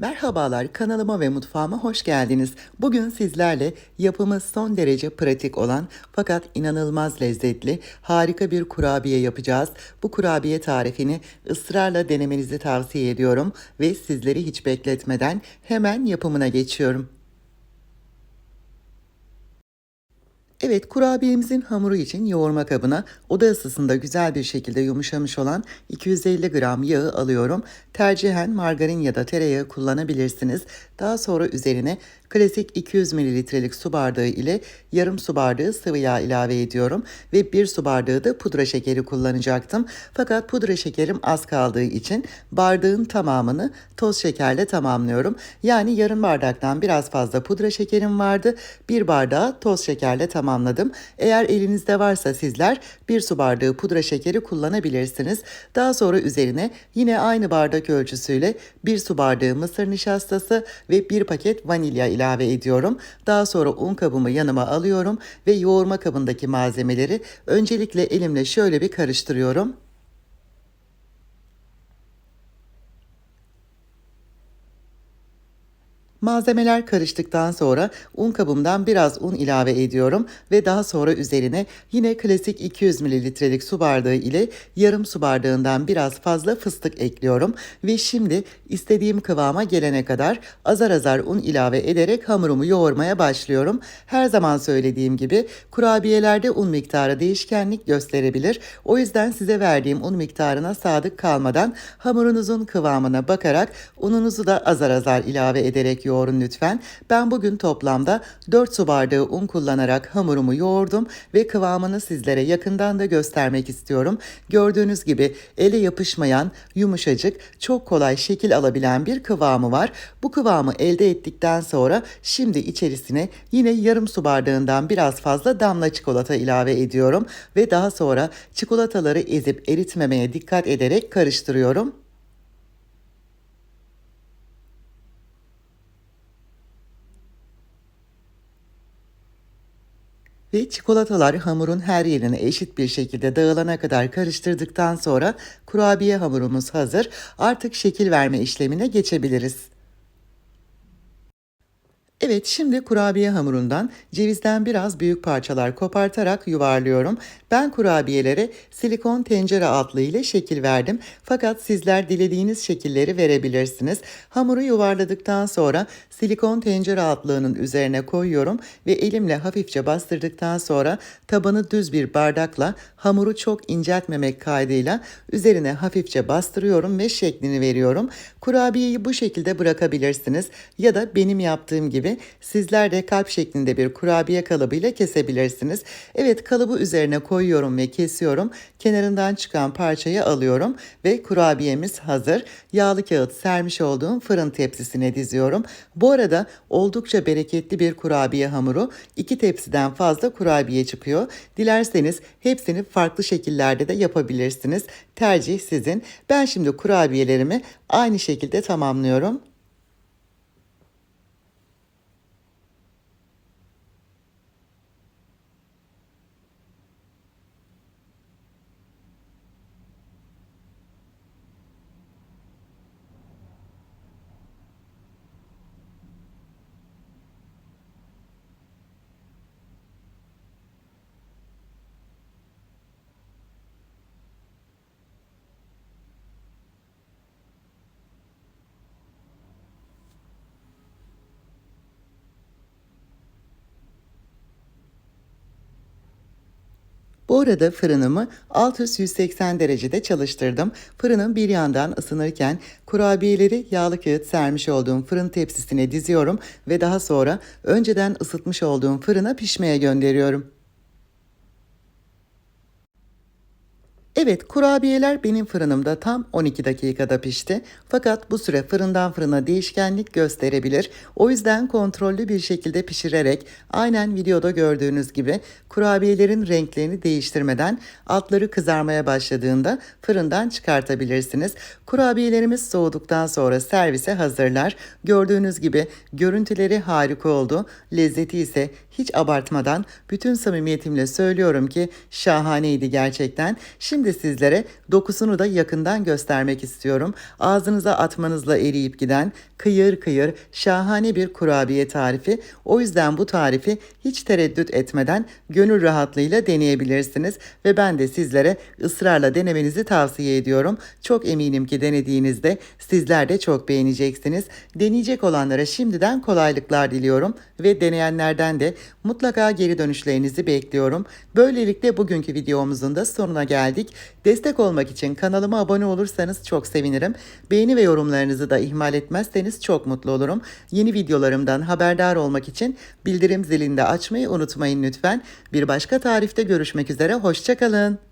Merhabalar kanalıma ve mutfağıma hoş geldiniz. Bugün sizlerle yapımı son derece pratik olan fakat inanılmaz lezzetli harika bir kurabiye yapacağız. Bu kurabiye tarifini ısrarla denemenizi tavsiye ediyorum ve sizleri hiç bekletmeden hemen yapımına geçiyorum. Evet kurabiyemizin hamuru için yoğurma kabına oda ısısında güzel bir şekilde yumuşamış olan 250 gram yağı alıyorum. Tercihen margarin ya da tereyağı kullanabilirsiniz. Daha sonra üzerine klasik 200 mililitrelik su bardağı ile yarım su bardağı sıvı yağ ilave ediyorum ve bir su bardağı da pudra şekeri kullanacaktım. Fakat pudra şekerim az kaldığı için bardağın tamamını toz şekerle tamamlıyorum. Yani yarım bardaktan biraz fazla pudra şekerim vardı. Bir bardağı toz şekerle tamamladım. Eğer elinizde varsa sizler bir su bardağı pudra şekeri kullanabilirsiniz. Daha sonra üzerine yine aynı bardak ölçüsüyle bir su bardağı mısır nişastası ve bir paket vanilya ilave ediyorum. Daha sonra un kabımı yanıma alıyorum ve yoğurma kabındaki malzemeleri öncelikle elimle şöyle bir karıştırıyorum. Malzemeler karıştıktan sonra un kabımdan biraz un ilave ediyorum ve daha sonra üzerine yine klasik 200 mililitrelik su bardağı ile yarım su bardağından biraz fazla fıstık ekliyorum ve şimdi istediğim kıvama gelene kadar azar azar un ilave ederek hamurumu yoğurmaya başlıyorum. Her zaman söylediğim gibi kurabiyelerde un miktarı değişkenlik gösterebilir. O yüzden size verdiğim un miktarına sadık kalmadan hamurunuzun kıvamına bakarak ununuzu da azar azar ilave ederek yoğurun lütfen. Ben bugün toplamda 4 su bardağı un kullanarak hamurumu yoğurdum ve kıvamını sizlere yakından da göstermek istiyorum. Gördüğünüz gibi ele yapışmayan, yumuşacık, çok kolay şekil alabilen bir kıvamı var. Bu kıvamı elde ettikten sonra şimdi içerisine yine yarım su bardağından biraz fazla damla çikolata ilave ediyorum ve daha sonra çikolataları ezip eritmemeye dikkat ederek karıştırıyorum. Ve çikolatalar hamurun her yerine eşit bir şekilde dağılana kadar karıştırdıktan sonra kurabiye hamurumuz hazır. Artık şekil verme işlemine geçebiliriz. Evet şimdi kurabiye hamurundan cevizden biraz büyük parçalar kopartarak yuvarlıyorum. Ben kurabiyelere silikon tencere altlığı ile şekil verdim. Fakat sizler dilediğiniz şekilleri verebilirsiniz. Hamuru yuvarladıktan sonra silikon tencere altlığının üzerine koyuyorum ve elimle hafifçe bastırdıktan sonra tabanı düz bir bardakla hamuru çok inceltmemek kaydıyla üzerine hafifçe bastırıyorum ve şeklini veriyorum. Kurabiyeyi bu şekilde bırakabilirsiniz ya da benim yaptığım gibi sizler de kalp şeklinde bir kurabiye kalıbıyla kesebilirsiniz. Evet kalıbı üzerine koyuyorum ve kesiyorum. Kenarından çıkan parçayı alıyorum ve kurabiyemiz hazır. Yağlı kağıt sermiş olduğum fırın tepsisine diziyorum. Bu arada oldukça bereketli bir kurabiye hamuru. iki tepsiden fazla kurabiye çıkıyor. Dilerseniz hepsini farklı şekillerde de yapabilirsiniz. Tercih sizin. Ben şimdi kurabiyelerimi aynı şekilde tamamlıyorum. Bu arada fırınımı alt üst 180 derecede çalıştırdım. Fırının bir yandan ısınırken kurabiyeleri yağlı kağıt sermiş olduğum fırın tepsisine diziyorum ve daha sonra önceden ısıtmış olduğum fırına pişmeye gönderiyorum. Evet kurabiyeler benim fırınımda tam 12 dakikada pişti. Fakat bu süre fırından fırına değişkenlik gösterebilir. O yüzden kontrollü bir şekilde pişirerek aynen videoda gördüğünüz gibi kurabiyelerin renklerini değiştirmeden altları kızarmaya başladığında fırından çıkartabilirsiniz. Kurabiyelerimiz soğuduktan sonra servise hazırlar. Gördüğünüz gibi görüntüleri harika oldu. Lezzeti ise hiç abartmadan bütün samimiyetimle söylüyorum ki şahaneydi gerçekten. Şimdi sizlere dokusunu da yakından göstermek istiyorum. Ağzınıza atmanızla eriyip giden kıyır kıyır şahane bir kurabiye tarifi. O yüzden bu tarifi hiç tereddüt etmeden gönül rahatlığıyla deneyebilirsiniz ve ben de sizlere ısrarla denemenizi tavsiye ediyorum. Çok eminim ki denediğinizde sizler de çok beğeneceksiniz. Deneyecek olanlara şimdiden kolaylıklar diliyorum ve deneyenlerden de mutlaka geri dönüşlerinizi bekliyorum. Böylelikle bugünkü videomuzun da sonuna geldik. Destek olmak için kanalıma abone olursanız çok sevinirim. Beğeni ve yorumlarınızı da ihmal etmezseniz çok mutlu olurum. Yeni videolarımdan haberdar olmak için bildirim zilini de açmayı unutmayın lütfen. Bir başka tarifte görüşmek üzere. Hoşçakalın.